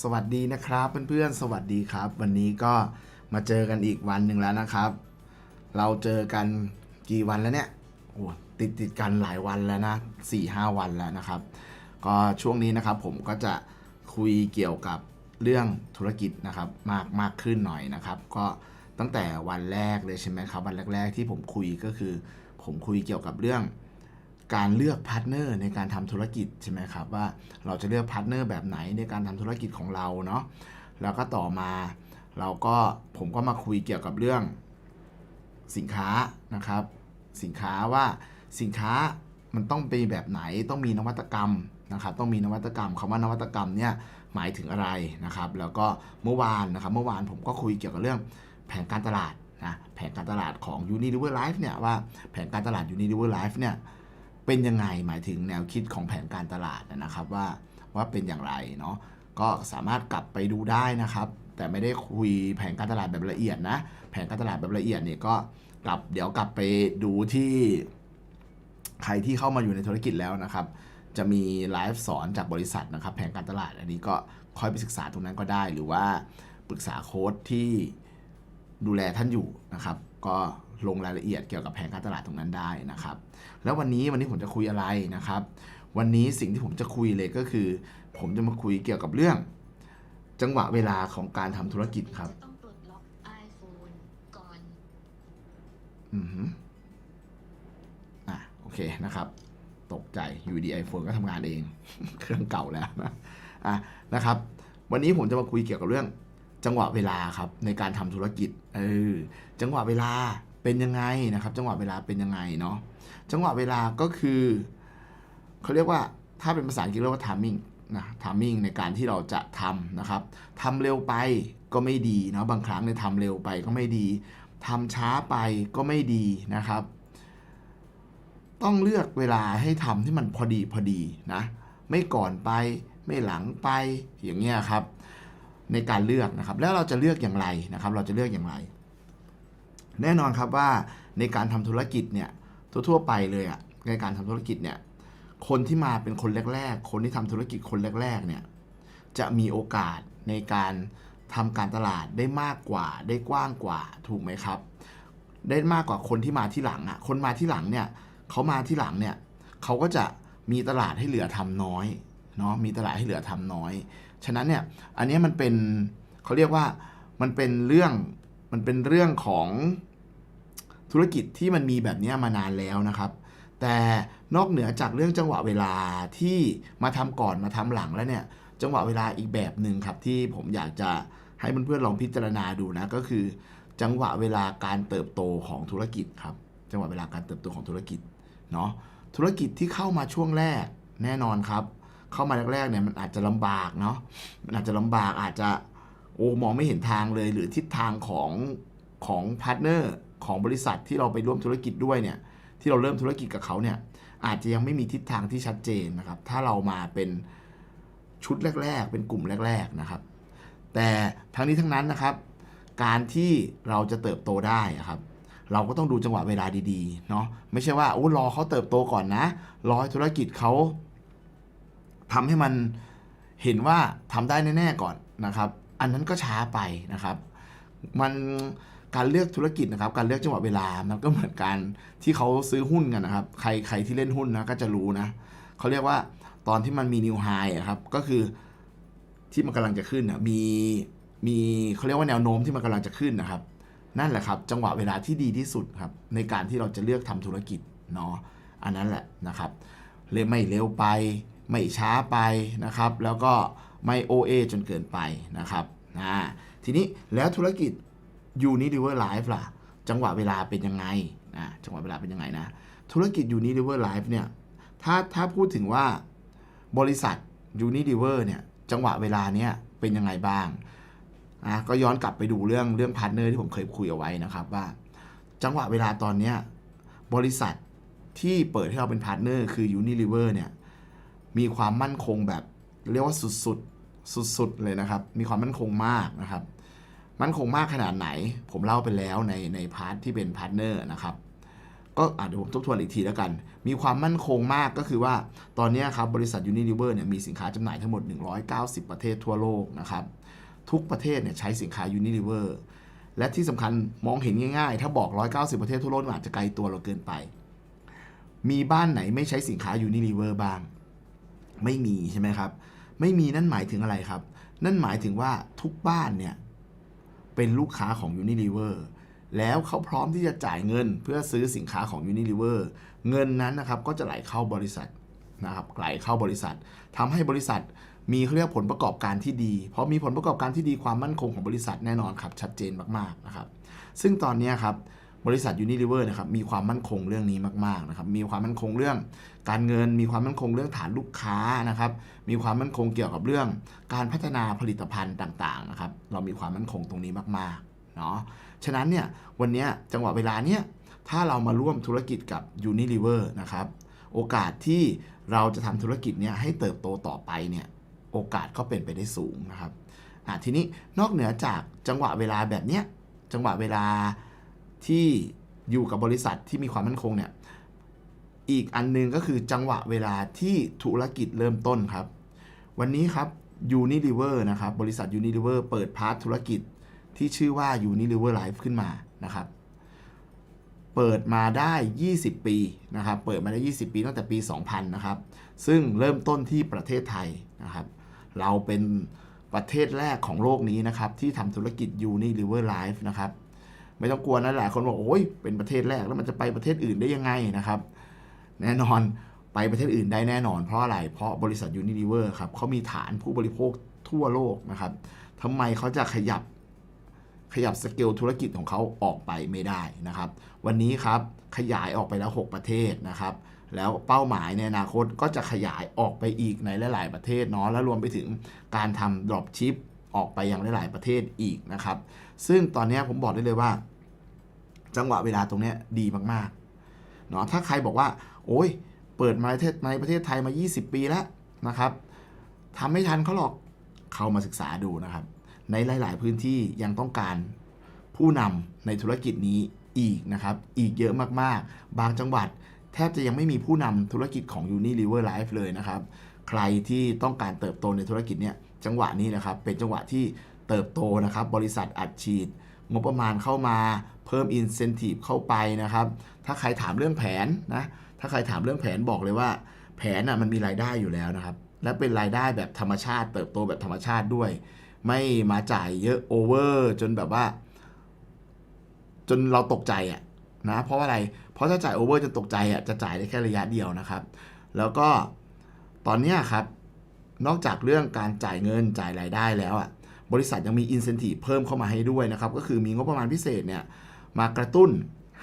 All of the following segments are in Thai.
สวัสดีนะครับเพื่อนๆ สวัสดีครับ วันนี้ก็มาเจอกันอีกวันหนึ่งแล้วนะครับ เราเจอกันกี่วันแล้วเนี่ยโอ้ติดติดกันหลายวันแล้วนะสี่ห้าวันแล้วนะครับ ก็ช่วงนี้นะครับผมก็จะคุยเกี่ยวกับเรื่องธุรกิจนะครับมากมากขึ้นหน่อยนะครับ ก็ตั้งแต่วันแรกเลยใช่ไหมครับวันแรก ๆ ที่ผมคุยก็คือ ผมคุยเกี่ยวกับเรื่อง การเลือกพาร์ทเนอร์ในการทำธุรกิจใช่ไหมครับว่าเราจะเลือกพาร์ทเนอร์แบบไหนในการทำธุรกิจของเราเนาะแล้วก็ต่อมาเราก็ผมก็มาคุยเกี่ยวกับเรื่องสินค้านะครับ สินค้าว่าสินค้ามันต้องเป็นแบบไหนต้องมีนวัตกรรมนะครับต้องมีนวัตกรรมคำว่านวัตกรรมเนี่ยหมายถึงอะไรนะครับ แล้วก็เมื่อวานนะครับเมื่อวานผมก็คุยเกี่ยวกับเรื่องแผนการตลาดนะแผนการตลาดของ Unilever Life เนี่ยว่าแผนการตลาด Unilever Life เนี่ย เป็นยังไงหมายถึงแนวคิดของแผนการตลาดนะครับว่าว่าเป็นอย่างไรเนาะก็สามารถกลับไปดูได้นะครับ แต่ไม่ได้คุยแผนการตลาดแบบละเอียดนะ แผนการตลาดแบบละเอียดเนี่ยก็กลับเดี๋ยวกลับไปดูที่ใครที่เข้ามาอยู่ในธุรกิจแล้วนะครับ จะมีไลฟ์สอนจากบริษัทนะครับ แผนการตลาดอันนี้ก็ค่อยไปศึกษาตรงนั้นก็ได้ หรือว่าปรึกษาโค้ดที่ดูแลท่านอยู่นะครับ ก็ลงรายละเอียดเกี่ยวกับแผนการตลาดตรงนั้นได้นะครับ แล้ววันนี้วันนี้ผมจะคุยอะไรนะครับ วันนี้สิ่งที่ผมจะคุยเลยก็คือ ผมจะมาคุยเกี่ยวกับเรื่อง จังหวะเวลาของการทำธุรกิจครับจะต้องปลดล็อก iPhone ก่อนอือฮึอะโอเคนะครับ ตกใจอยู่ดีไอโฟนก็ทำงานเอง เครื่องเก่าแล้วนะอะนะครับ วันนี้ผมจะมาคุยเกี่ยวกับเรื่อง จังหวะเวลาครับในการทำธุรกิจเออจังหวะเวลาเป็นยังไงนะครับ จังหวะเวลาเป็นยังไงเนาะจังหวะเวลาก็คือเขาเรียกว่าถ้าเป็นภาษาอังกฤษเรียกว่า timing นะ timing ในการที่เราจะทำนะครับทำเร็วไปก็ไม่ดีเนาะบางครั้งเนี่ยทำเร็วไปก็ไม่ดีทำช้าไปก็ไม่ดีนะครับ ต้องเลือกเวลาให้ทำที่มันพอดีพอดีนะ ไม่ก่อนไปไม่หลังไปอย่างเงี้ยครับ ในการเลือกนะครับ แล้วเราจะเลือกอย่างไรนะครับ เราจะเลือกอย่างไร แน่นอนครับว่าในการทำธุรกิจเนี่ยทั่วๆไปเลยอะในการทำธุรกิจเนี่ยคนที่มาเป็นคนแรก ๆ คนที่ทำธุรกิจคนแรกๆเนี่ยจะมีโอกาสในการทำการตลาดได้มากกว่า ได้กว้างกว่าถูกไหมครับ ได้มากกว่าคนที่มาที่หลังอะคนมาที่หลังเนี่ยเขามาที่หลังเนี่ยเขาก็จะมีตลาดให้เหลือทำน้อยเนาะมีตลาดให้เหลือทำน้อย ฉะนั้นเนี่ยอันนี้มันเป็นเขาเรียกว่ามันเป็นเรื่องมันเป็นเรื่องของธุรกิจที่มันมีแบบนี้มานานแล้วนะครับ แต่นอกเหนือจากเรื่องจังหวะเวลาที่มาทำก่อนมาทำหลังแล้วเนี่ยจังหวะเวลาอีกแบบหนึ่งครับที่ผมอยากจะให้เพื่อนๆลองพิจารณาดูนะก็คือ จังหวะเวลาการเติบโตของธุรกิจครับ จังหวะเวลาการเติบโตของธุรกิจเนาะธุรกิจที่เข้ามาช่วงแรกแน่นอนครับ เข้ามาแรกๆเนี่ยมันอาจจะลำบากเนาะมันอาจจะลำบากอาจจะโอ้มองไม่เห็นทางเลยหรือทิศทางของของพาร์ทเนอร์ของบริษัทที่เราไปร่วมธุรกิจด้วยเนี่ยที่เราเริ่มธุรกิจกับเขาเนี่ยอาจจะยังไม่มีทิศทางที่ชัดเจนนะครับ ถ้าเรามาเป็นชุดแรก ๆ เป็นกลุ่มแรก ๆนะครับ แต่ทั้งนี้ทั้งนั้นนะครับ การที่เราจะเติบโตได้อะครับ เราก็ต้องดูจังหวะเวลาดีๆเนาะไม่ใช่ว่าโอ้รอเขาเติบโตก่อนนะรอให้ธุรกิจเขา ทำให้มันเห็นว่าทำได้แน่ๆก่อนนะครับ อันนั้นก็ช้าไปนะครับ มันการเลือกธุรกิจนะครับ การเลือกจังหวะเวลามันก็เหมือนกันที่เขาซื้อหุ้นกันนะครับ ใครใครที่เล่นหุ้นนะก็จะรู้นะเขาเรียกว่าตอนที่มันมีนิวไฮครับก็คือที่มันกำลังจะขึ้นนะมีมีเขาเรียกว่าแนวโน้มที่มันกำลังจะขึ้นนะครับ นั่นแหละครับ จังหวะเวลาที่ดีที่สุดครับ ในการที่เราจะเลือกทำธุรกิจเนาะอันนั้นแหละนะครับเลยไม่เร็วไป ไม่ช้าไปนะครับ แล้วก็ไม่โอเอจนเกินไปนะครับนะทีนี้แล้วธุรกิจ Unilever Life ล่ะ จังหวะเวลาเป็นยังไงนะจังหวะเวลาเป็นยังไงนะ ธุรกิจ Unilever Life เนี่ยถ้าถ้าพูดถึงว่าบริษัท Unilever เนี่ยจังหวะเวลาเนี้ยเป็นยังไงบ้างอะก็ย้อนกลับไปดูเรื่องเรื่องพาร์ทเนอร์ที่ผมเคยคุยเอาไว้นะครับว่า จังหวะเวลาตอนเนี้ยบริษัทที่เปิดให้เราเป็นพาร์ทเนอร์คือ Unilever เนี่ย มีความมั่นคงแบบเรียกว่าสุดๆ สุดๆ เลยนะครับ มีความมั่นคงมากนะครับ มั่นคงมากขนาดไหน ผมเล่าไปแล้วในในพาร์ทที่เป็นพาร์ทเนอร์นะครับ ก็อะเดี๋ยวผมทบทวนอีกทีแล้วกัน มีความมั่นคงมากก็คือว่าตอนนี้ครับบริษัท Unilever เนี่ยมีสินค้าจำหน่ายทั้งหมด 190 ประเทศทั่วโลกนะครับ ทุกประเทศเนี่ยใช้สินค้า Unilever และที่สำคัญมองเห็นง่ายๆ ถ้าบอก 190 ประเทศทั่วโลกอาจจะไกลตัวเราเกินไป มีบ้านไหนไม่ใช้สินค้า Unilever บ้าง ไม่มีใช่ไหมครับ ไม่มีนั่นหมายถึงอะไรครับ นั่นหมายถึงว่าทุกบ้านเนี่ย เป็นลูกค้าของ Unilever แล้วเขาพร้อมที่จะจ่ายเงินเพื่อซื้อสินค้าของ Unilever เงินนั้นนะครับก็จะไหลเข้าบริษัทนะครับไหลเข้าบริษัททำให้บริษัทมีเขาเรียกผลประกอบการที่ดี เพราะมีผลประกอบการที่ดีความมั่นคงของบริษัทแน่นอนครับชัดเจนมากๆนะครับ ซึ่งตอนนี้ครับ บริษัท Unilever นะครับมีความมั่นคงเรื่องนี้มากๆนะครับมีความมั่นคงเรื่องการเงิน มีความมั่นคงเรื่องฐานลูกค้านะครับมีความมั่นคงเกี่ยวกับเรื่อง การพัฒนาผลิตภัณฑ์ต่างๆนะครับเรามีความมั่นคงตรงนี้มากๆเนาะฉะนั้นเนี่ยวันนี้จังหวะเวลาเนี้ยถ้าเรามาร่วมธุรกิจกับ Unilever นะครับโอกาสที่เราจะทำธุรกิจเนี้ยให้เติบโตต่อไปเนี่ยโอกาสก็เป็นไปได้สูงนะครับอะทีนี้นอกเหนือจากจังหวะเวลาแบบเนี้ยจังหวะเวลา ที่อยู่กับบริษัทที่มีความมั่นคงเนี่ยอีกอันหนึงก็คือจังหวะเวลาที่ธุรกิจเริ่มต้นครับ วันนี้ครับ Unilever นะครับ บริษัท Unilever เปิดพาร์ทธุรกิจที่ชื่อว่า Unilever Life ขึ้นมานะครับ เปิดมาได้ 20 ปีนะครับ เปิดมาได้ 20 ปีตั้งแต่ปี 2000 นะครับ ซึ่งเริ่มต้นที่ประเทศไทยนะครับ เราเป็นประเทศแรกของโลกนี้นะครับ ที่ทำธุรกิจ Unilever Life นะครับ ไม่ต้องกลัวนะหลายคนบอกโอ้ยเป็นประเทศแรกแล้วมันจะไปประเทศอื่นได้ยังไงนะครับ แน่นอนไปประเทศอื่นได้แน่นอน เพราะอะไร เพราะบริษัท Unilever ครับเขามีฐานผู้บริโภคทั่วโลกนะครับทำไมเขาจะขยับขยับสเกลธุรกิจของเขาออกไปไม่ได้นะครับ วันนี้ครับขยายออกไปแล้ว 6 ประเทศนะครับ แล้วเป้าหมายในอนาคตก็จะขยายออกไปอีกในหลาย ๆ ประเทศเนาะแล้วรวมไปถึงการทำ drop ship อ ออกไปยังหลายๆประเทศอีกนะครับ ซึ่งตอนนี้ผมบอกได้เลยว่า จังหวะเวลาตรงนี้ดีมากๆเนาะถ้าใครบอกว่า โอ้ยเปิดมาประเทศในประเทศไทยมา 20 ปีแล้วนะครับทำไม่ทันเขาหรอกเข้ามาศึกษาดูนะครับ ในหลาย ๆ พื้นที่ยังต้องการผู้นำในธุรกิจนี้อีกนะครับ อีกเยอะมากๆ บางจังหวัดแทบจะยังไม่มีผู้นำธุรกิจของ Unilever Life เลยนะครับ ใครที่ต้องการเติบโตในธุรกิจเนี้ย จังหวะนี้นะครับเป็นจังหวะที่เติบโตนะครับ บริษัทอัดฉีด งบประมาณเข้ามาเพิ่ม incentive เข้าไปนะครับ ถ้าใครถามเรื่องแผนนะถ้าใครถามเรื่องแผนบอกเลยว่า แผนน่ะมันมีรายได้อยู่แล้วนะครับ และเป็นรายได้แบบธรรมชาติ เติบโตแบบธรรมชาติด้วย ไม่มาจ่ายเยอะโอเวอร์จนแบบว่า จนเราตกใจอะนะเพราะอะไร เพราะถ้าจ่ายโอเวอร์จนตกใจอะจะจ่ายได้แค่ระยะเดียวนะครับ แล้วก็ตอนนี้ครับ นอกจากเรื่องการจ่ายเงินจ่ายรายได้แล้วอะบริษัทยังมี incentive เพิ่มเข้ามาให้ด้วยนะครับ ก็คือมีงบประมาณพิเศษเนี่ยมากระตุ้น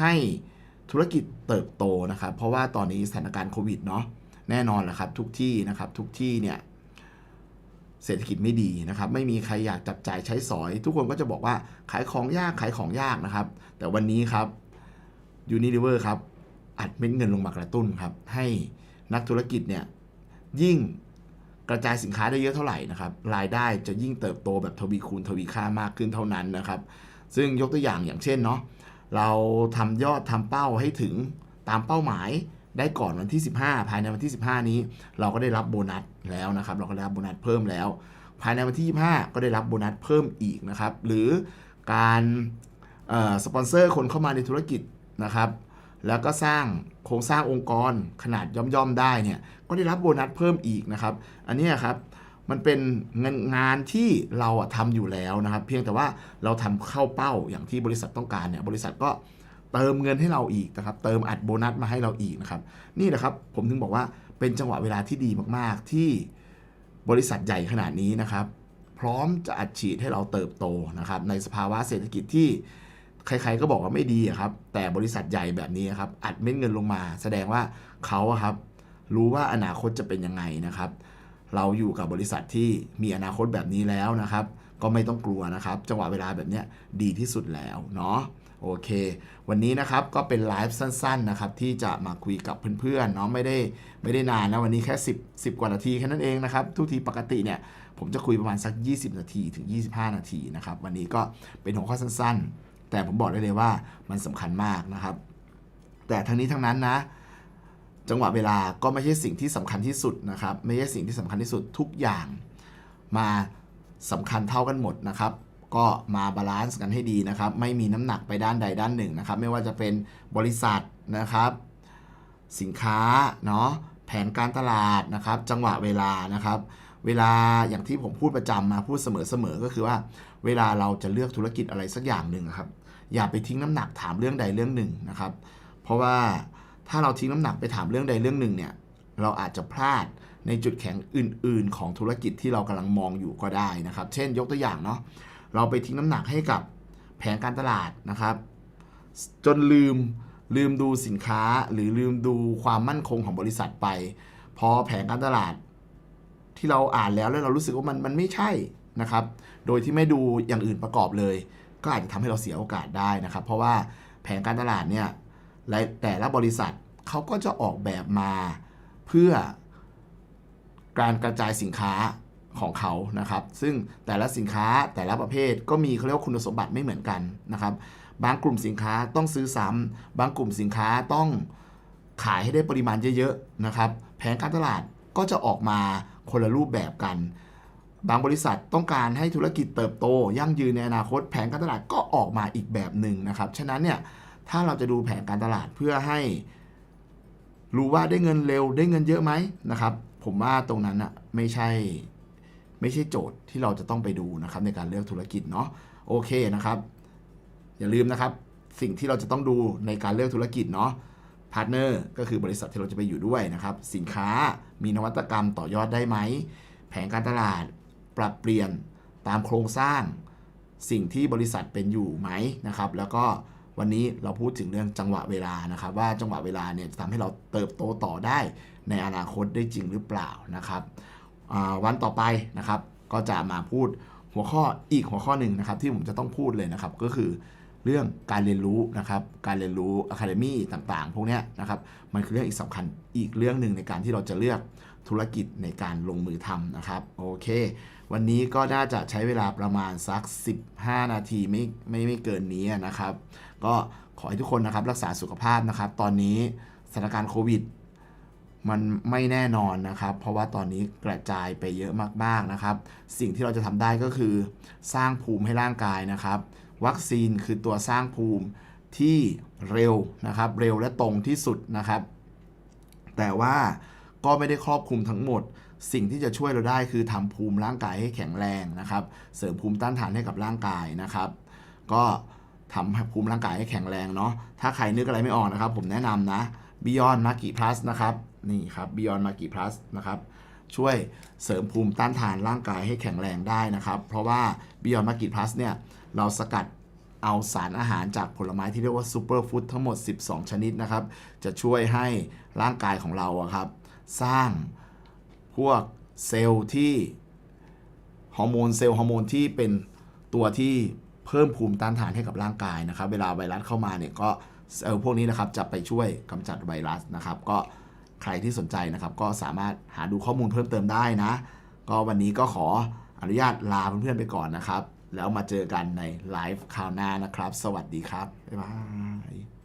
ให้ธุรกิจเติบโตนะครับ เพราะว่าตอนนี้สถานการณ์โควิดเนาะแน่นอนแหละครับ ทุกที่นะครับทุกที่เนี่ยเศรษฐกิจไม่ดีนะครับ ไม่มีใครอยากจับจ่ายใช้สอย ทุกคนก็จะบอกว่าขายของยากขายของยากนะครับ แต่วันนี้ครับ Unilever ครับอัดเม็ดเงินลงมากระตุ้นครับ ให้นักธุรกิจเนี่ยยิ่ง กระจายสินค้าได้เยอะเท่าไหร่นะครับรายได้จะยิ่งเติบโตแบบทวีคูณทวีค่ามากขึ้นเท่านั้นนะครับ ซึ่งยกตัวอย่างอย่างเช่นเนาะเราทำยอดทำเป้าให้ถึงตามเป้าหมายได้ก่อนวันที่ 15 ภายในวันที่ 15 นี้ เราก็ได้รับโบนัสแล้วนะครับ เราก็ได้รับโบนัสเพิ่มแล้ว ภายในวันที่ 25 ก็ได้รับโบนัสเพิ่มอีกนะครับ หรือการสปอนเซอร์คนเข้ามาในธุรกิจนะครับ แล้วก็สร้างโครงสร้างองค์กรขนาดย่อมๆได้เนี่ยก็ได้รับโบนัสเพิ่มอีกนะครับ อันนี้ครับมันเป็นงานงานที่เราอะทำอยู่แล้วนะครับ เพียงแต่ว่าเราทำเข้าเป้าอย่างที่บริษัทต้องการเนี่ยบริษัทก็เติมเงินให้เราอีกนะครับ เติมอัดโบนัสมาให้เราอีกนะครับ นี่แหละครับผมถึงบอกว่าเป็นจังหวะเวลาที่ดีมากๆ ที่บริษัทใหญ่ขนาดนี้นะครับ พร้อมจะอัดฉีดให้เราเติบโตนะครับ ในสภาวะเศรษฐกิจที่ ใครๆก็บอกว่าไม่ดีอะครับ แต่บริษัทใหญ่แบบนี้ครับ อัดเม็ดเงินลงมา แสดงว่าเขาครับ รู้ว่าอนาคตจะเป็นยังไงนะครับ เราอยู่กับบริษัทที่มีอนาคตแบบนี้แล้วนะครับ ก็ไม่ต้องกลัวนะครับ จังหวะเวลาแบบนี้ดีที่สุดแล้วเนาะโอเค วันนี้นะครับก็เป็นไลฟ์สั้นๆนะครับที่จะมาคุยกับเพื่อนๆเนาะไม่ได้ไม่ได้นานนะวันนี้แค่ 10 10 กว่านาทีแค่นั้นเองนะครับ ทุกทีปกติเนี่ยผมจะคุยประมาณสัก 20 นาทีถึง 25 นาทีนะครับ วันนี้ก็เป็นหัวข้อสั้นๆ แต่ผมบอกได้เลยว่ามันสำคัญมากนะครับ แต่ทั้งนี้ทั้งนั้นนะ จังหวะเวลาก็ไม่ใช่สิ่งที่สำคัญที่สุดนะครับ ไม่ใช่สิ่งที่สำคัญที่สุดทุกอย่าง มาสำคัญเท่ากันหมดนะครับก็มาบาลานซ์กันให้ดีนะครับ ไม่มีน้ำหนักไปด้านใดด้านหนึ่งนะครับ ไม่ว่าจะเป็นบริษัทนะครับ สินค้าเนาะแผนการตลาดนะครับ จังหวะเวลานะครับ เวลาอย่างที่ผมพูดประจำมาพูดเสมอๆก็คือว่า เวลาเราจะเลือกธุรกิจอะไรสักอย่างหนึ่งอะครับ อย่าไปทิ้งน้ำหนักถามเรื่องใดเรื่องหนึ่งนะครับ เพราะว่าถ้าเราทิ้งน้ำหนักไปถามเรื่องใดเรื่องหนึ่งเนี่ยเราอาจจะพลาดในจุดแข็งอื่น ๆ ของธุรกิจที่เรากำลังมองอยู่ก็ได้นะครับ เช่นยกตัวอย่างเนาะเราไปทิ้งน้ำหนักให้กับแผนการตลาดนะครับ จนลืมลืมดูสินค้าหรือลืมดูความมั่นคงของบริษัทไป พอแผนการตลาด ที่เราอ่านแล้วแล้วเรารู้สึกว่ามันมันไม่ใช่นะครับ โดยที่ไม่ดูอย่างอื่นประกอบเลย ก็อาจจะทำให้เราเสียโอกาสได้นะครับ เพราะว่าแผนการตลาดเนี่ยแต่ละบริษัทเขาก็จะออกแบบมาเพื่อการกระจายสินค้าของเขานะครับ ซึ่งแต่ละสินค้าแต่ละประเภทก็มีเขาเรียกว่าคุณสมบัติไม่เหมือนกันนะครับ บางกลุ่มสินค้าต้องซื้อซ้ำบางกลุ่มสินค้าต้องขายให้ได้ปริมาณเยอะๆนะครับ แผนการตลาดก็จะออกมาคนละรูปแบบกัน บางบริษัทต้องการให้ธุรกิจเติบโต ยั่งยืนในอนาคตแผนการตลาดก็ออกมาอีกแบบหนึ่งนะครับ ฉะนั้นเนี่ยถ้าเราจะดูแผนการตลาดเพื่อให้ รู้ว่าได้เงินเร็วได้เงินเยอะไหมนะครับ ผมว่าตรงนั้นอะไม่ใช่ไม่ใช่โจทย์ที่เราจะต้องไปดูนะครับในการเลือกธุรกิจเนาะโอเคนะครับ อย่าลืมนะครับ สิ่งที่เราจะต้องดูในการเลือกธุรกิจเนาะพาร์ทเนอร์ก็คือบริษัทที่เราจะไปอยู่ด้วยนะครับ สินค้ามีนวัตกรรมต่อยอดได้ไหม แผนการตลาด ปรับเปลี่ยนตามโครงสร้างสิ่งที่บริษัทเป็นอยู่ไหมนะครับ แล้วก็วันนี้เราพูดถึงเรื่องจังหวะเวลานะครับ ว่าจังหวะเวลาเนี่ยจะทำให้เราเติบโตต่อได้ในอนาคตได้จริงหรือเปล่านะครับวันต่อไปนะครับก็จะมาพูดหัวข้ออีกหัวข้อหนึ่งนะครับ ที่ผมจะต้องพูดเลยนะครับ ก็คือเรื่องการเรียนรู้นะครับ การเรียนรู้ Academy ต่างๆ พวกนี้นะครับ มันคือเรื่องอีกสำคัญอีกเรื่องหนึ่งในการที่เราจะเลือก ธุรกิจในการลงมือทำนะครับโอเค วันนี้ก็น่าจะใช้เวลาประมาณสัก 15 นาทีไม่ไม่ไม่เกินนี้นะครับ ก็ขอให้ทุกคนนะครับรักษาสุขภาพนะครับ ตอนนี้สถานการณ์โควิดมันไม่แน่นอนนะครับ เพราะว่าตอนนี้กระจายไปเยอะมากๆนะครับ สิ่งที่เราจะทำได้ก็คือสร้างภูมิให้ร่างกายนะครับ วัคซีนคือตัวสร้างภูมิที่เร็วนะครับ เร็วและตรงที่สุดนะครับ แต่ว่า ก็ไม่ได้ครอบคลุมทั้งหมด สิ่งที่จะช่วยเราได้คือทำภูมิร่างกายให้แข็งแรงนะครับ เสริมภูมิต้านทานให้กับร่างกายนะครับ ก็ทำภูมิร่างกายให้แข็งแรงเนาะถ้าใครนึกอะไรไม่ออกนะครับ ผมแนะนำนะ Beyond m a g i Plus นะครับนี่ครับ Beyond m a g i Plus นะครับช่วยเสริมภูมิต้านทานร่างกายให้แข็งแรงได้นะครับ เพราะว่า Beyond m a g i Plus เนี่ยเราสกัดเอาสารอาหารจากผลไม้ที่เรียกว่าซูเปอร์ฟู้ดทั้งหมด 12 ชนิดนะครับ จะช่วยให้ร่างกายของเราครับ สร้างพวกเซลล์ที่ฮอร์โมนเซลล์ฮอร์โมนที่เป็นตัวที่เพิ่มภูมิต้านทานให้กับร่างกายนะครับ เวลาไวรัสเข้ามาเนี่ยก็เซลล์พวกนี้นะครับจะไปช่วยกำจัดไวรัสนะครับ ก็ใครที่สนใจนะครับ ก็สามารถหาดูข้อมูลเพิ่มเติมได้นะ ก็วันนี้ก็ขออนุญาตลาเพื่อนๆไปก่อนนะครับ แล้วมาเจอกันในไลฟ์คราวหน้านะครับ สวัสดีครับ บ๊ายบาย